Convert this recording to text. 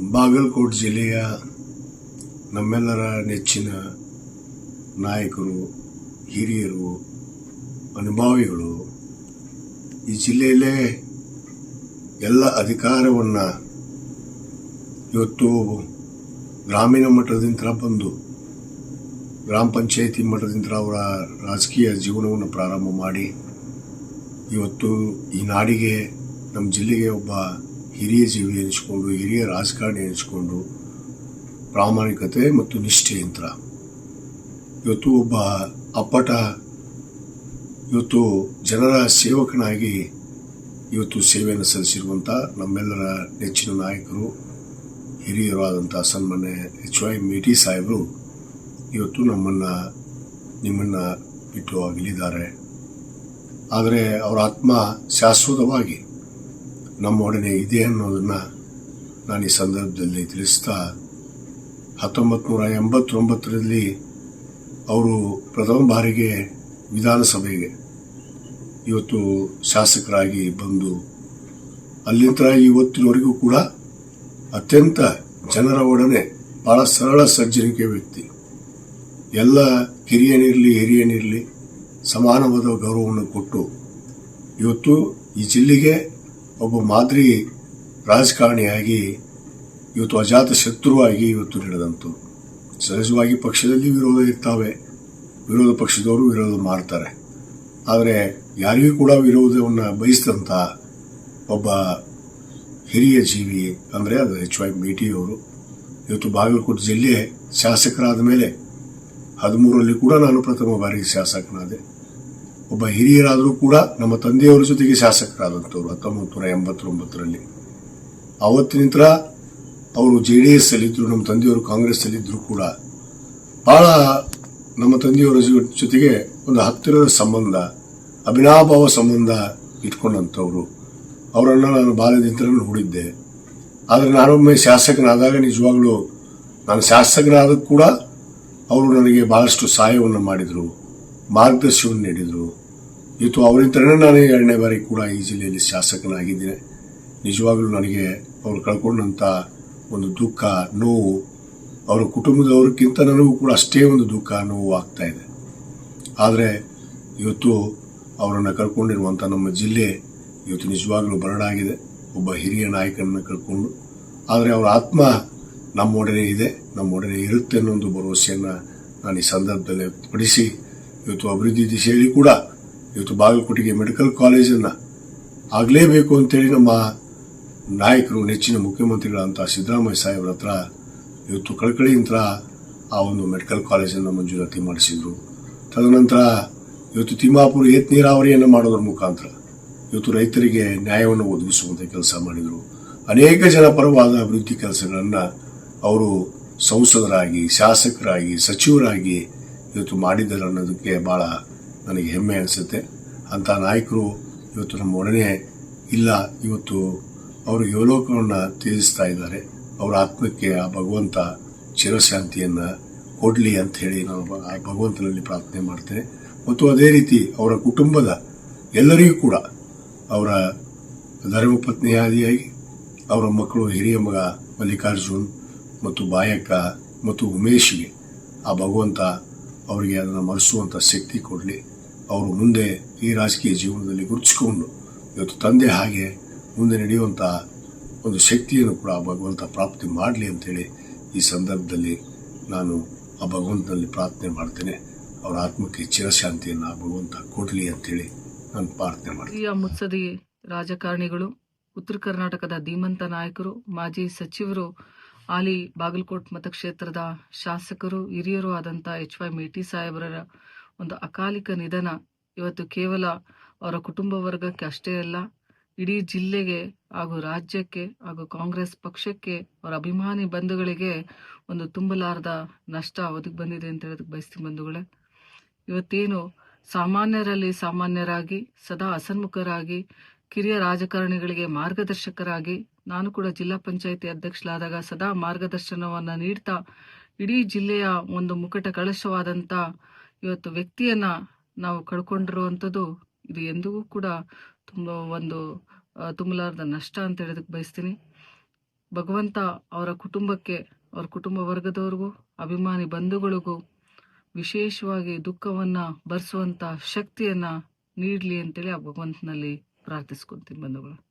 ಬಾಗಲಕೋಟೆ ಜಿಲ್ಲೆಯ ನಮ್ಮೆಲ್ಲರ ನೆಚ್ಚಿನ ನಾಯಕರು, ಹಿರಿಯರು, ಅನುಭಾವಿಗಳು, ಈ ಜಿಲ್ಲೆಯಲ್ಲೇ ಎಲ್ಲ ಅಧಿಕಾರವನ್ನು ಇವತ್ತು ಗ್ರಾಮೀಣ ಮಟ್ಟದಿಂದ ಬಂದು, ಗ್ರಾಮ ಪಂಚಾಯಿತಿ ಮಟ್ಟದಿಂದ ಅವರ ರಾಜಕೀಯ ಜೀವನವನ್ನು ಪ್ರಾರಂಭ ಮಾಡಿ, ಇವತ್ತು ಈ ನಾಡಿಗೆ, ನಮ್ಮ ಜಿಲ್ಲೆಗೆ ಒಬ್ಬ ಹಿರಿಯ ಜೀವಿ ಎನಿಸಿಕೊಂಡು, ಹಿರಿಯ ರಾಜಕಾರಣಿ ಎನಿಸಿಕೊಂಡು, ಪ್ರಾಮಾಣಿಕತೆ ಮತ್ತು ನಿಷ್ಠೆಯಂತ್ರ ಇವತ್ತು ಒಬ್ಬ ಅಪ್ಪಟ, ಇವತ್ತು ಜನರ ಸೇವಕನಾಗಿ ಇವತ್ತು ಸೇವೆಯನ್ನು ಸಲ್ಲಿಸಿರುವಂಥ ನಮ್ಮೆಲ್ಲರ ನೆಚ್ಚಿನ ನಾಯಕರು, ಹಿರಿಯರು ಆದಂಥ ಸನ್ಮಾನ್ಯ ಎಚ್ ವೈ ಮೇಟಿ ಸಾಹೇಬರು ಇವತ್ತು ನಮ್ಮನ್ನು, ನಿಮ್ಮನ್ನು ಬಿಟ್ಟು ಅಗಲಿದ್ದಾರೆ ಆದರೆ ಅವರ ಆತ್ಮ ಶಾಶ್ವತವಾಗಿ ನಮ್ಮೊಡನೆ ಇದೆ ಅನ್ನೋದನ್ನು ನಾನು ಈ ಸಂದರ್ಭದಲ್ಲಿ ತಿಳಿಸ್ತಾ ಹತ್ತೊಂಬತ್ತು ನೂರ ಎಂಬತ್ತೊಂಬತ್ತರಲ್ಲಿ ಅವರು ಪ್ರಥಮ ಬಾರಿಗೆ ವಿಧಾನಸಭೆಗೆ ಇವತ್ತು ಶಾಸಕರಾಗಿ ಬಂದು ಅಲ್ಲಿಂದ ಇವತ್ತಿನವರೆಗೂ ಕೂಡ ಅತ್ಯಂತ ಜನರ ಒಡನೆ ಬಹಳ ಸರಳ ಸಜ್ಜನಿಕೆ ವ್ಯಕ್ತಿ. ಎಲ್ಲ ಕಿರಿಯನಿರಲಿ ಹಿರಿಯನಿರಲಿ ಸಮಾನವಾದ ಗೌರವವನ್ನು ಕೊಟ್ಟು ಇವತ್ತು ಈ ಜಿಲ್ಲೆಗೆ ಒಬ್ಬ ಮಾದರಿ ರಾಜಕಾರಣಿಯಾಗಿ ಇವತ್ತು ಅಜಾತ ಶತ್ರುವಾಗಿ ಇವತ್ತು ನಡೆದಂತು. ಸಹಜವಾಗಿ ಪಕ್ಷದಲ್ಲಿ ವಿರೋಧ ಇರ್ತಾವೆ. ವಿರೋಧ ಪಕ್ಷದವರು ವಿರೋಧ ಮಾಡ್ತಾರೆ. ಆದರೆ ಯಾರಿಗೂ ಕೂಡ ವಿರೋಧವನ್ನು ಬಯಸಿದಂಥ ಒಬ್ಬ ಹಿರಿಯ ಜೀವಿ ಅಂದರೆ ಅದು ಎಚ್ ವೈ ಮೇಟಿಯವರು ಇವತ್ತು ಬಾಗಲಕೋಟೆ ಜಿಲ್ಲೆ ಶಾಸಕರಾದ ಮೇಲೆ ಹದಿಮೂರರಲ್ಲಿ ಕೂಡ ನಾನು ಪ್ರಥಮ ಬಾರಿಗೆ ಶಾಸಕನಾದೆ. ಒಬ್ಬ ಹಿರಿಯರಾದರೂ ಕೂಡ ನಮ್ಮ ತಂದೆಯವರ ಜೊತೆಗೆ ಶಾಸಕರಾದಂಥವ್ರು ಹತ್ತೊಂಬತ್ತು ನೂರ ಎಂಬತ್ತೊಂಬತ್ತರಲ್ಲಿ ಅವತ್ತಿನಿಂದ ಅವರು ಜೆ ಡಿ ಎಸ್ ಅಲ್ಲಿದ್ದರು ನಮ್ಮ ತಂದೆಯವರು ಕಾಂಗ್ರೆಸ್ ಅಲ್ಲಿದ್ದರು ಕೂಡ. ಬಹಳ ನಮ್ಮ ತಂದೆಯವರ ಜೊತೆಗೆ ಒಂದು ಹತ್ತಿರದ ಸಂಬಂಧ ಅಭಿನಾಭಾವ ಸಂಬಂಧ ಇಟ್ಕೊಂಡಂಥವ್ರು. ಅವರನ್ನು ನಾನು ಬಾಲ್ಯದಿಂದ ನೋಡಿದ್ದೆ. ಆದರೆ ನಾನೊಮ್ಮೆ ಶಾಸಕನಾದಾಗ ನಿಜವಾಗ್ಲೂ ನಾನು ಶಾಸಕನಾದ ಕೂಡ ಅವರು ನನಗೆ ಬಹಳಷ್ಟು ಸಹಾಯವನ್ನು ಮಾಡಿದರು, ಮಾರ್ಗದರ್ಶನವನ್ನು ನೀಡಿದರು. ಇವತ್ತು ಅವರಿಂದನೇ ನಾನು ಎರಡನೇ ಬಾರಿ ಕೂಡ ಈ ಜಿಲ್ಲೆಯಲ್ಲಿ ಶಾಸಕನಾಗಿದ್ದೇನೆ. ನಿಜವಾಗಲೂ ನನಗೆ ಅವರು ಕಳ್ಕೊಂಡಂಥ ಒಂದು ದುಃಖ, ನೋವು, ಅವರ ಕುಟುಂಬದವ್ರಿಗಿಂತ ನನಗೂ ಕೂಡ ಅಷ್ಟೇ ಒಂದು ದುಃಖ, ನೋವು ಆಗ್ತಾ ಇದೆ. ಆದರೆ ಇವತ್ತು ಅವರನ್ನು ಕಳ್ಕೊಂಡಿರುವಂಥ ನಮ್ಮ ಜಿಲ್ಲೆ ಇವತ್ತು ನಿಜವಾಗಲೂ ಬರಡಾಗಿದೆ ಒಬ್ಬ ಹಿರಿಯ ನಾಯಕನನ್ನು ಕಳ್ಕೊಂಡು, ಆದರೆ ಅವರ ಆತ್ಮ ನಮ್ಮೊಡನೆ ಇದೆ, ನಮ್ಮೊಡನೆ ಇರುತ್ತೆ ಅನ್ನೋ ಒಂದು ಭರವಸೆಯನ್ನು ನಾನು ಈ ಸಂದರ್ಭದಲ್ಲಿ ವ್ಯಕ್ತಪಡಿಸಿ, ಇವತ್ತು ಅಭಿವೃದ್ಧಿ ದಿಶೆಯಲ್ಲಿ ಕೂಡ ಇವತ್ತು ಬಾಗಲಕೋಟೆಗೆ ಮೆಡಿಕಲ್ ಕಾಲೇಜನ್ನು ಆಗಲೇಬೇಕು ಅಂತೇಳಿ ನಮ್ಮ ನಾಯಕರು, ನೆಚ್ಚಿನ ಮುಖ್ಯಮಂತ್ರಿಗಳಂತ ಸಿದ್ದರಾಮಯ್ಯ ಸಾಹೇಬ್ರ ಹತ್ರ ಇವತ್ತು ಕಳಕಳಿಯಿಂದ ಆ ಒಂದು ಮೆಡಿಕಲ್ ಕಾಲೇಜನ್ನು ಮಂಜೂರಾತಿ ಮಾಡಿಸಿದ್ರು. ತದನಂತರ ಇವತ್ತು ತಿಮ್ಮಾಪುರ ಏತ್ ನೀರಾವರಿಯನ್ನು ಮಾಡೋದ್ರ ಮುಖಾಂತರ ಇವತ್ತು ರೈತರಿಗೆ ನ್ಯಾಯವನ್ನು ಒದಗಿಸುವಂಥ ಕೆಲಸ ಮಾಡಿದರು. ಅನೇಕ ಜನಪರವಾದ ಅಭಿವೃದ್ಧಿ ಕೆಲಸಗಳನ್ನು ಅವರು ಸಂಸದರಾಗಿ, ಶಾಸಕರಾಗಿ, ಸಚಿವರಾಗಿ ಇವತ್ತು ಮಾಡಿದ್ದಾರೆ ಅನ್ನೋದಕ್ಕೆ ಭಾಳ ನನಗೆ ಹೆಮ್ಮೆ ಅನಿಸುತ್ತೆ. ಅಂಥ ನಾಯಕರು ಇವತ್ತು ನಮ್ಮ ಒಡನೆ ಇಲ್ಲ, ಇವತ್ತು ಅವರು ಯುವಲೋಕವನ್ನು ತ್ಯಜಿಸ್ತಾ ಇದ್ದಾರೆ. ಅವರ ಆತ್ಮಕ್ಕೆ ಆ ಭಗವಂತ ಚಿರಶಾಂತಿಯನ್ನು ಕೊಡಲಿ ಅಂತ ಹೇಳಿ ನಾನು ಆ ಭಗವಂತನಲ್ಲಿ ಪ್ರಾರ್ಥನೆ ಮಾಡ್ತೇನೆ. ಮತ್ತು ಅದೇ ರೀತಿ ಅವರ ಕುಟುಂಬದ ಎಲ್ಲರಿಗೂ ಕೂಡ ಅವರ ಧರ್ಮಪತ್ನಿಯಾದಿಯಾಗಿ ಅವರ ಮಕ್ಕಳು, ಹಿರಿಯ ಮಗ ಮಲ್ಲಿಕಾರ್ಜುನ್ ಮತ್ತು ಬಾಯಕ್ಕ ಮತ್ತು ಉಮೇಶ್ಗೆ ಆ ಭಗವಂತ ಅವರಿಗೆ ಅದನ್ನು ಮರೆಸುವಂಥ ಶಕ್ತಿ ಕೊಡಲಿ. ಅವರು ಮುಂದೆ ಈ ರಾಜಕೀಯ ಜೀವನದಲ್ಲಿ ಗುರುತಿಸಿಕೊಂಡು ಇವತ್ತು ತಂದೆ ಹಾಗೆ ಮುಂದೆ ನಡೆಯುವಂಥ ಒಂದು ಶಕ್ತಿಯನ್ನು ಕೂಡ ಆ ಭಗವಂತ ಪ್ರಾಪ್ತಿ ಮಾಡಲಿ ಅಂತೇಳಿ ಈ ಸಂದರ್ಭದಲ್ಲಿ ನಾನು ಆ ಭಗವಂತನಲ್ಲಿ ಪ್ರಾರ್ಥನೆ ಮಾಡ್ತೇನೆ. ಅವರ ಆತ್ಮಕ್ಕೆ ಚಿರಶಾಂತಿಯನ್ನು ಆ ಭಗವಂತ ಕೊಡಲಿ ಅಂತೇಳಿ ನಾನು ಪ್ರಾರ್ಥನೆ ಮಾಡ್ತೀನಿ. ಮುತ್ಸದಿ ರಾಜಕಾರಣಿಗಳು, ಉತ್ತರ ಕರ್ನಾಟಕದ ಧೀಮಂತ ನಾಯಕರು, ಮಾಜಿ ಸಚಿವರು ಆಲಿ ಬಾಗಲಕೋಟ್ ಮತಕ್ಷೇತ್ರದ ಶಾಸಕರು, ಹಿರಿಯರು ಆದಂಥ ಎಚ್ ವೈ ಮೇಟಿ ಸಾಹೇಬರ ಒಂದು ಅಕಾಲಿಕ ನಿಧನ ಇವತ್ತು ಕೇವಲ ಅವರ ಕುಟುಂಬ ವರ್ಗಕ್ಕೆ ಅಷ್ಟೇ ಅಲ್ಲ, ಇಡೀ ಜಿಲ್ಲೆಗೆ ಹಾಗೂ ರಾಜ್ಯಕ್ಕೆ ಹಾಗೂ ಕಾಂಗ್ರೆಸ್ ಪಕ್ಷಕ್ಕೆ ಅವರ ಅಭಿಮಾನಿ ಬಂಧುಗಳಿಗೆ ಒಂದು ತುಂಬಲಾರದ ನಷ್ಟ ಒದಗಿ ಬಂದಿದೆ ಅಂತ ಹೇಳೋದಕ್ಕೆ ಬಯಸ್ತೀನಿ ಬಂಧುಗಳೇ. ಇವತ್ತೇನು ಸಾಮಾನ್ಯರಲ್ಲಿ ಸಾಮಾನ್ಯರಾಗಿ, ಸದಾ ಅಸನ್ಮುಖರಾಗಿ, ಕಿರಿಯ ರಾಜಕಾರಣಿಗಳಿಗೆ ಮಾರ್ಗದರ್ಶಕರಾಗಿ, ನಾನು ಕೂಡ ಜಿಲ್ಲಾ ಪಂಚಾಯಿತಿ ಅಧ್ಯಕ್ಷರಾದಾಗ ಸದಾ ಮಾರ್ಗದರ್ಶನವನ್ನು ನೀಡ್ತಾ ಇಡೀ ಜಿಲ್ಲೆಯ ಒಂದು ಮುಕಟ ಕಳಶವಾದಂಥ ಇವತ್ತು ವ್ಯಕ್ತಿಯನ್ನ ನಾವು ಕಳ್ಕೊಂಡಿರುವಂಥದ್ದು ಇದು ಎಂದಿಗೂ ಕೂಡ ತುಂಬ ಒಂದು ತುಂಬಲಾರದ ನಷ್ಟ ಅಂತ ಹೇಳೋದಕ್ಕೆ ಬಯಸ್ತೀನಿ. ಭಗವಂತ ಅವರ ಕುಟುಂಬಕ್ಕೆ, ಅವರ ಕುಟುಂಬ ವರ್ಗದವ್ರಿಗೂ, ಅಭಿಮಾನಿ ಬಂಧುಗಳಿಗೂ ವಿಶೇಷವಾಗಿ ದುಃಖವನ್ನು ಭರಿಸುವಂಥ ಶಕ್ತಿಯನ್ನು ನೀಡಲಿ ಅಂತೇಳಿ ಆ ಭಗವಂತನಲ್ಲಿ ಪ್ರಾರ್ಥಿಸ್ಕೊತೀನಿ ಬಂಧುಗಳು.